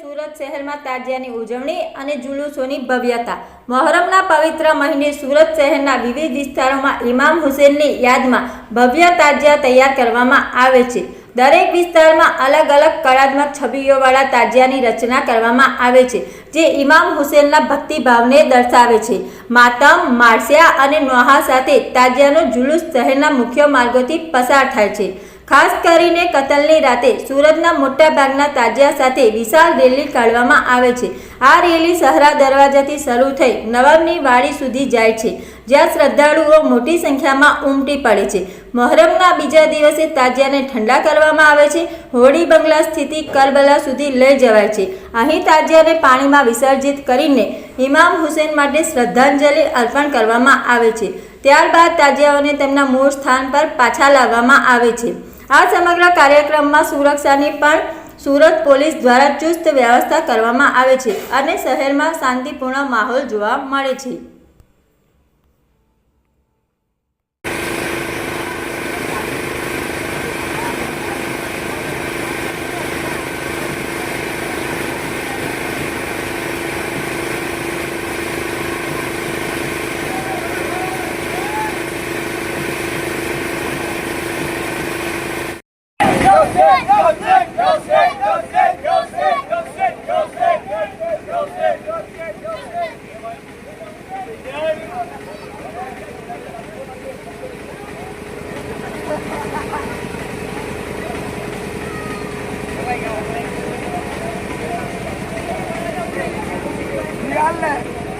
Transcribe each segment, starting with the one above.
સુરત શહેરમાં તાજિયાની ઉજવણી અને જુલુસોની ભવ્યતા. મહોરમના પવિત્ર મહિને સુરત શહેરના વિવિધ વિસ્તારોમાં ઇમામ હુસેનની યાદમાં ભવ્ય તાજિયા તૈયાર કરવામાં આવે છે. દરેક વિસ્તારમાં અલગ અલગ કળાત્મક છબીઓવાળા તાજિયાની રચના કરવામાં આવે છે, જે ઇમામ હુસેનના ભક્તિભાવને દર્શાવે છે. માતમ, માળસિયા અને નોહા સાથે તાજિયાનો જુલુસ શહેરના મુખ્ય માર્ગોથી પસાર થાય છે. ખાસ કરીને કતલની રાતે સુરતના મોટાભાગના તાજિયા સાથે વિશાળ રેલી કાઢવામાં આવે છે. આ રેલી સહરા દરવાજાથી શરૂ થઈ નવાબની વાડી સુધી જાય છે, જ્યાં શ્રદ્ધાળુઓ મોટી સંખ્યામાં ઉમટી પડે છે. મહોરમના બીજા દિવસે તાજિયાને ઠંડા કરવામાં આવે છે. હોળી બંગલા સ્થિતિ કરબલા સુધી લઈ જવાય છે. અહીં તાજિયાને પાણીમાં વિસર્જિત કરીને ઇમામ હુસેન માટે શ્રદ્ધાંજલિ અર્પણ કરવામાં આવે છે. ત્યારબાદ તાજિયાઓને તેમના મૂળ સ્થાન પર પાછા લાવવામાં આવે છે. આ સમગ્ર કાર્યક્રમમાં સુરક્ષાની પણ સુરત પોલીસ દ્વારા ચુસ્ત વ્યવસ્થા કરવામાં આવે છે અને શહેરમાં શાંતિપૂર્ણ માહોલ જોવા મળે છે.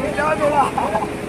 你抓住了。